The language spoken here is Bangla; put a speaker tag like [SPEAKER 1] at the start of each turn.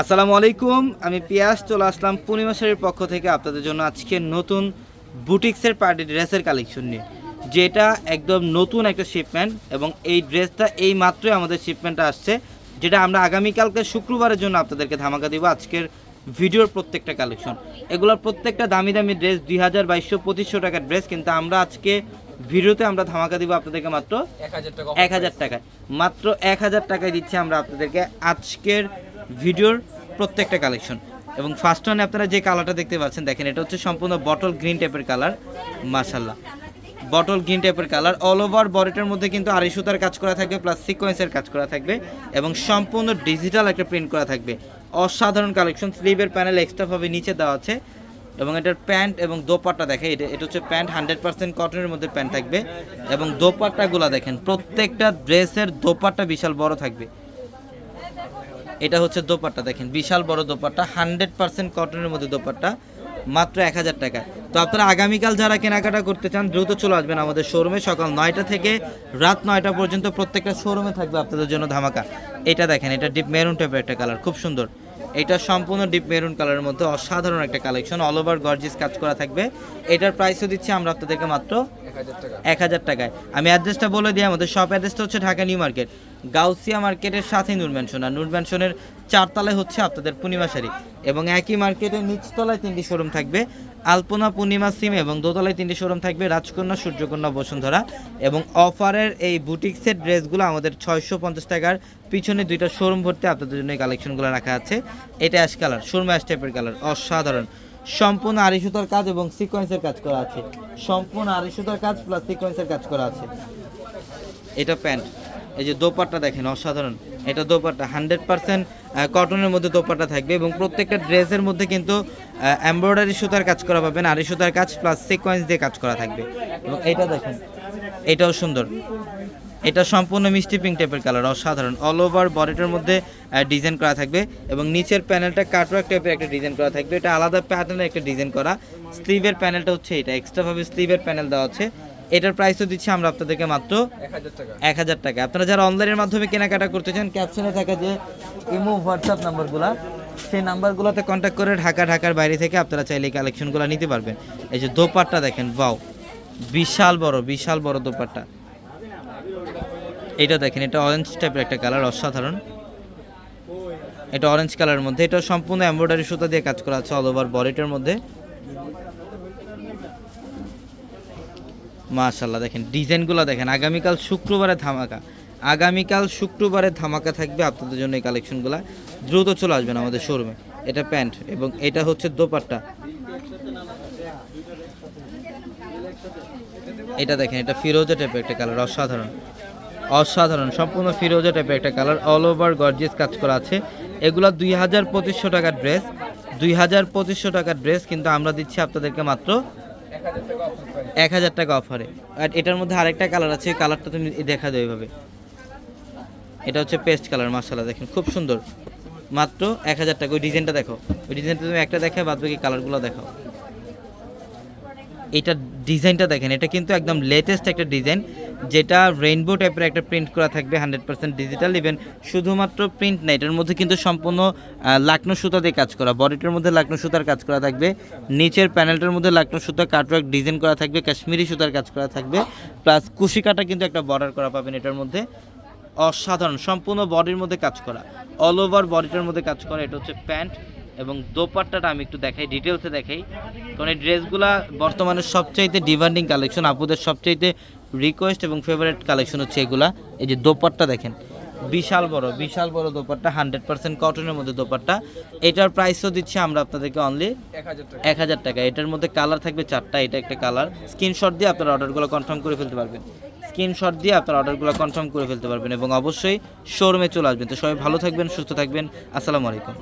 [SPEAKER 1] আসসালামু আলাইকুম, আমি পিয়াস, চলে আসলাম পূর্ণিমা শাড়ির পক্ষ থেকে আপনাদের জন্য আজকে নতুন বুটিক্সের পার্টি ড্রেসের কালেকশন নিয়ে। যেটা একদম নতুন একটা শিপমেন্ট এবং এই ড্রেসটা এই মাত্রই আমাদের শিপমেন্টটা আসছে, যেটা আমরা আগামীকালকে শুক্রবারের জন্য আপনাদেরকে ধামাকা দিব আজকের ভিডিওর প্রত্যেকটা কালেকশন। এগুলোর প্রত্যেকটা দামি দামি ড্রেস দুই হাজার বাইশশো পঁচিশশো টাকার ড্রেস কিন্তু আমরা আজকে ভিডিওতে আমরা ধামাকা দিব আপনাদেরকে মাত্র
[SPEAKER 2] এক হাজার
[SPEAKER 1] টাকায়। মাত্র এক হাজার টাকায় দিচ্ছি আমরা আপনাদেরকে আজকের ভিডিওর প্রত্যেকটা কালেকশন এবং ফার্স্ট ওয়ানে আপনারা যে কালারটা দেখতে পাচ্ছেন দেখেন এটা হচ্ছে সম্পূর্ণ বটল গ্রিন টাইপের কালার মাশাল্লাহ বটল গ্রিন টাইপের কালার অল ওভার বডিটার মধ্যে কিন্তু আড়াই সুতার কাজ করা থাকবে প্লাস সিকোয়েন্সের কাজ করা থাকবে এবং সম্পূর্ণ ডিজিটাল একটা প্রিন্ট করা থাকবে। অসাধারণ কালেকশন স্লিভের প্যানেল এক্সট্রাভাবে নিচে দেওয়া আছে। এবং এটার প্যান্ট এবং দোপাট্টা দেখে এটা এটা হচ্ছে প্যান্ট, হান্ড্রেড পার্সেন্ট কটনের মধ্যে প্যান্ট থাকবে। এবং দোপাট্টাগুলো দেখেন, প্রত্যেকটা ড্রেসের দোপাট্টা বিশাল বড় থাকবে। এটা হচ্ছে দোপাট্টা, দেখেন, বিশাল বড় দোপাট্টা, হান্ড্রেড পার্সেন্ট কটনের মধ্যে দোপাট্টা, মাত্র এক হাজার টাকা। তো আপনারা আগামীকাল যারা কেনাকাটা করতে চান, দ্রুত চলে আসবেন আমাদের শোরুমে, সকাল নয়টা থেকে রাত নয়টা পর্যন্ত প্রত্যেকটা শোরুমে থাকবে আপনাদের জন্য ধামাকা। এটা দেখেন, এটা ডিপ মেরুন টাইপের একটা কালার, খুব সুন্দর। এটা সম্পূর্ণ ডিপ মেরুন কালারের মধ্যে অসাধারণ একটা কালেকশন অল ওভার গর্জিস কাজ করা থাকবে। এটার প্রাইসও দিচ্ছি আমরা আপনাদেরকে মাত্র
[SPEAKER 2] এক হাজার
[SPEAKER 1] টাকায়। আমি অ্যাড্রেসটা বলে দিই আমাদের শপ অ্যাড্রেসটা হচ্ছে ঢাকা নিউ মার্কেট। গাউসিয়া মার্কেটের সাথে নূর ম্যানশন আর নূর ম্যানশনের চারতলায় হচ্ছে আপনাদের পূর্ণিমা শাড়ি। এবং একই মার্কেটের নিচতলায় তিনটি শোরুম থাকবে। আলপনা পূর্ণিমা সিম এবং দোতলায় তিনটি শোরুম থাকবে রাজকন্যা, সূর্যকন্যা, বসুন্ধরা। এবং অফারের এই বুটিক্সের ড্রেসগুলো আমাদের ছয়শো পঞ্চাশ টাকার পিছনে দুইটা শোরুম ভর্তি আপনাদের জন্য এই কালেকশনগুলো রাখা আছে। এটা অ্যাশ কালার শোরুম অ্যাশ টাইপের কালার, অসাধারণ। সম্পূর্ণ আড়ি সুতার কাজ এবং সিকোয়েন্সের কাজ করা আছে। সম্পূর্ণ আড়ি সুতার কাজ প্লাস সিকোয়েন্সের কাজ করা আছে। এটা প্যান্ট। এই যে দোপাট্টা দেখেন, অসাধারণ। এটা দোপাট্টা, হান্ড্রেড পার্সেন্ট কটনের মধ্যে দোপাট্টা থাকবে এবং প্রত্যেকটা ড্রেসের মধ্যে কিন্তু এমব্রয়ডারি সুতার কাজ করা পাবেন আড়ি সুতার কাজ প্লাস সিকোয়েন্স দিয়ে কাজ করা থাকবে। এবং এটা দেখেন, এটাও সুন্দর। এটা সম্পূর্ণ মিষ্টি পিঙ্ক টাইপের কালার অসাধারণ। অল ওভার বডিটার মধ্যে ডিজাইন করা থাকবে এবং নিচের প্যানেলটা কাটওয়ার্ক টাইপের একটা ডিজাইন করা থাকবে। এটা আলাদা প্যাটার্নের একটা ডিজাইন করা। স্লিভের প্যানেলটা হচ্ছে এটা। এক্সট্রাভাবে স্লিভের প্যানেল দেওয়া আছে। এটার প্রাইসও দিচ্ছি আমরা আপনাদেরকে মাত্র
[SPEAKER 2] এক হাজার টাকা।
[SPEAKER 1] আপনারা যারা অনলাইনের মাধ্যমে কেনাকাটা করতে চান ক্যাপশনে থাকা যে ইমো হোয়াটসঅ্যাপ নাম্বারগুলো সেই নাম্বারগুলোতে কন্ট্যাক্ট করে ঢাকা ঢাকার বাইরে থেকে আপনারা চাইলে এই কালেকশনগুলো নিতে পারবেন। এই যে দোপাট্টা দেখেন বাও বিশাল বড় বিশাল বড় দোপাট্টা। এটা দেখেন এটা অরেঞ্জ টাইপের একটা কালার অসাধারণ। এটা অরেঞ্জ কালারের মধ্যে এটা সম্পূর্ণ এমব্রয়ডারি সুতা দিয়ে কাজ করা আছে অল ওভার বডিটার মধ্যে। মাশাল্লাহ দেখেন, ডিজাইনগুলো দেখেন, আগামীকাল শুক্রবারে ধামাকা। আগামীকাল শুক্রবারে ধামাকা থাকবে আপনাদের জন্য এই কালেকশনগুলো। দ্রুত চলে আসবেন আমাদের শোরুমে। এটা প্যান্ট এবং এটা হচ্ছে দোপাট্টা। এটা দেখেন, এটা ফিরোজা টাইপের একটা কালার, অসাধারণ। অসাধারণ, সম্পূর্ণ ফিরোজা টাইপের একটা কালার অল ওভার গর্জিয়াস কাজ করা আছে। এগুলো দুই হাজার পঁচিশশো টাকার ড্রেস দুই হাজার পঁচিশশো টাকার ড্রেস কিন্তু আমরা দিচ্ছি আপনাদেরকে মাত্র
[SPEAKER 2] এক হাজার টাকা অফার।
[SPEAKER 1] আর এটার মধ্যে আরেকটা কালার আছে কালারটা তুমি দেখা দেবে এইভাবে এটা হচ্ছে পেস্ট কালার মাসালা দেখেন, খুব সুন্দর। মাত্র এক হাজার টাকা, ওই ডিজাইনটা দেখো। ওই ডিজাইনটা তুমি একটা দেখে বাদ বাকি কালারগুলো দেখাও। এটা ডিজাইনটা দেখেন, এটা কিন্তু একদম লেটেস্ট একটা ডিজাইন যেটা রেইনবো টাইপের একটা প্রিন্ট করা থাকবে হান্ড্রেড পার্সেন্ট ডিজিটাল ইভেন শুধুমাত্র প্রিন্ট না, এটার মধ্যে কিন্তু সম্পূর্ণ লাকনো সুতা দিয়ে কাজ করা বডিটার মধ্যে লাকনো সুতার কাজ করা থাকবে, নিচের প্যানেলটার মধ্যে লাকনো সুতা কাটওয়ার্ক ডিজাইন করা থাকবে, কাশ্মীরি সুতার কাজ করা থাকবে প্লাস কুশি কাটা কিন্তু একটা বর্ডার করা পাবেন এটার মধ্যে, অসাধারণ, সম্পূর্ণ বডির মধ্যে কাজ করা অল ওভার বডিটার মধ্যে কাজ করা, এটা হচ্ছে প্যান্ট এবং দোপাট্টাটা আমি একটু দেখাই ডিটেলসে দেখাই। কারণ এই ড্রেসগুলা বর্তমানে সবচাইতে ডিমান্ডিং কালেকশন আপুদের সবচাইতে রিকোয়েস্ট এবং ফেভারিট কালেকশন হচ্ছে এগুলা। এই যে দোপাট্টা দেখেন, বিশাল বড় বিশাল বড় দোপাট্টা হান্ড্রেড পার্সেন্ট কটনের মধ্যে দোপাট্টা। এটার প্রাইসও দিচ্ছি আমরা আপনাদেরকে অনলি এক হাজার টাকা। এটার মধ্যে কালার থাকবে চারটা, এটা একটা কালার স্ক্রিনশট দিয়ে আপনারা অর্ডারগুলো কনফার্ম করে ফেলতে পারবেন। স্ক্রিনশট দিয়ে আপনার অর্ডারগুলো কনফার্ম করে ফেলতে পারবেন এবং অবশ্যই শোরুমে চলে আসবেন। তো সবাই ভালো থাকবেন, সুস্থ থাকবেন। আসসালামু আলাইকুম।